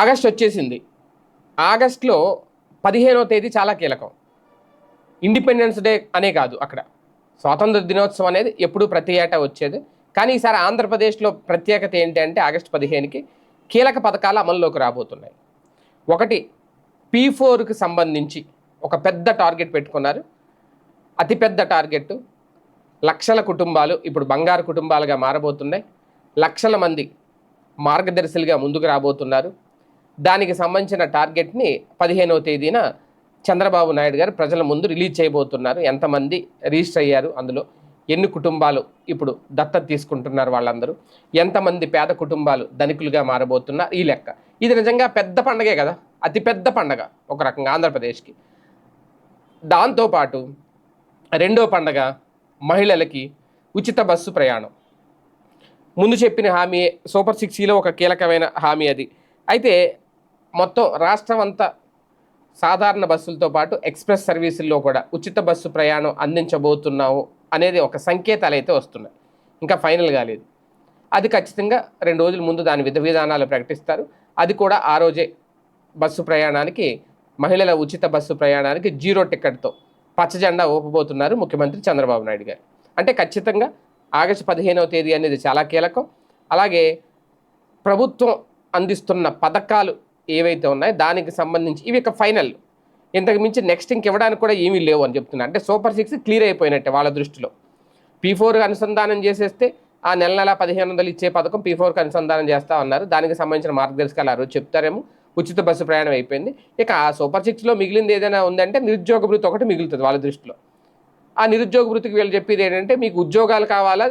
August వచ్చేసింది. ఆగస్ట్లో పదిహేనవ తేదీ చాలా కీలకం. ఇండిపెండెన్స్ డే అనే కాదు అక్కడ. స్వాతంత్ర దినోత్సవం అనేది ఎప్పుడూ ప్రతి ఏటా వచ్చేది. కానీ ఈసారి ఆంధ్రప్రదేశ్లో ప్రత్యేకత ఏంటి అంటే ఆగస్టు పదిహేనుకి కీలక పథకాలు అమల్లోకి రాబోతున్నాయి. ఒకటి పీ ఫోర్కి సంబంధించి ఒక పెద్ద టార్గెట్ పెట్టుకున్నారు. అతిపెద్ద టార్గెట్ లక్షల కుటుంబాలు ఇప్పుడు బంగారు కుటుంబాలుగా మారబోతున్నాయి. లక్షల మంది మార్గదర్శులుగా ముందుకు రాబోతున్నారు. దానికి సంబంధించిన టార్గెట్ని పదిహేనవ తేదీన చంద్రబాబు నాయుడు గారు ప్రజల ముందు రిలీజ్ చేయబోతున్నారు. ఎంతమంది రిజిస్టర్ అయ్యారు అందులో? ఎన్ని కుటుంబాలు ఇప్పుడు దత్తత తీసుకుంటున్నారు వాళ్ళందరూ? ఎంతమంది పేద కుటుంబాలు ధనికులుగా మారబోతున్నారు ఈ లెక్క. ఇది నిజంగా పెద్ద పండగే కదా? అతిపెద్ద పండగ ఒక రకంగా ఆంధ్రప్రదేశ్కి. దాంతోపాటు రెండో పండగ మహిళలకి ఉచిత బస్సు ప్రయాణం. ముందు చెప్పిన హామీ సూపర్ సిక్స్లో ఒక కీలకమైన హామీ అది. అయితే మొత్తం రాష్ట్రం అంతా సాధారణ బస్సులతో పాటు ఎక్స్ప్రెస్ సర్వీసుల్లో కూడా ఉచిత బస్సు ప్రయాణం అందించబోతున్నాము అనేది ఒక సంకేతాలు అయితే వస్తున్నాయి. ఇంకా ఫైనల్ కాలేదు అది ఖచ్చితంగా రెండు రోజుల ముందు దాని విధ విధానాలు ప్రకటిస్తారు. అది కూడా ఆ రోజే బస్సు ప్రయాణానికి మహిళల ఉచిత బస్సు ప్రయాణానికి జీరో టికెట్తో పచ్చ జెండా ఊపబోతున్నారు ముఖ్యమంత్రి చంద్రబాబు నాయుడు గారు. అంటే ఖచ్చితంగా ఆగస్టు పదిహేనవ తేదీ అనేది చాలా కీలకం. అలాగే ప్రభుత్వం అందిస్తున్న పథకాలు ఏవైతే ఉన్నాయో దానికి సంబంధించి ఇవి ఇక ఫైనల్ ఇంతకు మించి నెక్స్ట్ ఇంక ఇవ్వడానికి కూడా ఏమీ లేవు అని చెప్తున్నా. అంటే సూపర్ సిక్స్ క్లియర్ అయిపోయినట్టే వాళ్ళ దృష్టిలో. పీ ఫోర్ అనుసంధానం చేసేస్తే ఆ నెల నెల పదిహేను వందలు ఇచ్చే పథకం పీ ఫోర్కి అనుసంధానం చేస్తా ఉన్నారు దానికి సంబంధించిన మార్గదర్శకాలు ఆ రోజు చెప్తారేమో. ఉచిత బస్సు ప్రయాణం అయిపోయింది. ఇక ఆ సూపర్ సిక్స్లో మిగిలింది ఏదైనా ఉందంటే నిరుద్యోగ భృతి ఒకటి మిగులుతుంది వాళ్ళ దృష్టిలో. ఆ నిరుద్యోగ భృతికి వీళ్ళు చెప్పేది ఏంటంటే మీకు ఉద్యోగాలు కావాలా?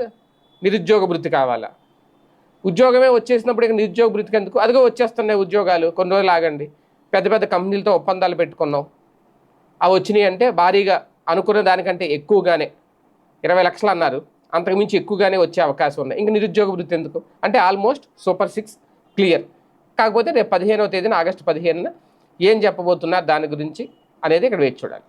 నిరుద్యోగ భృతి కావాలా? ఉద్యోగమే వచ్చేసినప్పుడు ఇక నిరుద్యోగ భృతికి ఎందుకు అదిగో వచ్చేస్తున్నాయి ఉద్యోగాలు కొన్ని రోజులు ఆగండి. పెద్ద పెద్ద కంపెనీలతో ఒప్పందాలు పెట్టుకున్నాం. అవి వచ్చినాయి అంటే భారీగా అనుకున్న దానికంటే ఎక్కువగానే ఇరవై లక్షలు అన్నారు. అంతకుమించి ఎక్కువగానే వచ్చే అవకాశం ఉన్నాయి ఇంకా నిరుద్యోగ వృత్తి ఎందుకు? అంటే ఆల్మోస్ట్ సూపర్ సిక్స్ క్లియర్. కాకపోతే రేపు పదిహేనవ తేదీన ఆగస్టు పదిహేనున ఏం చెప్పబోతున్నారు దాని గురించి అనేది ఇక్కడ వేచి చూడాలి.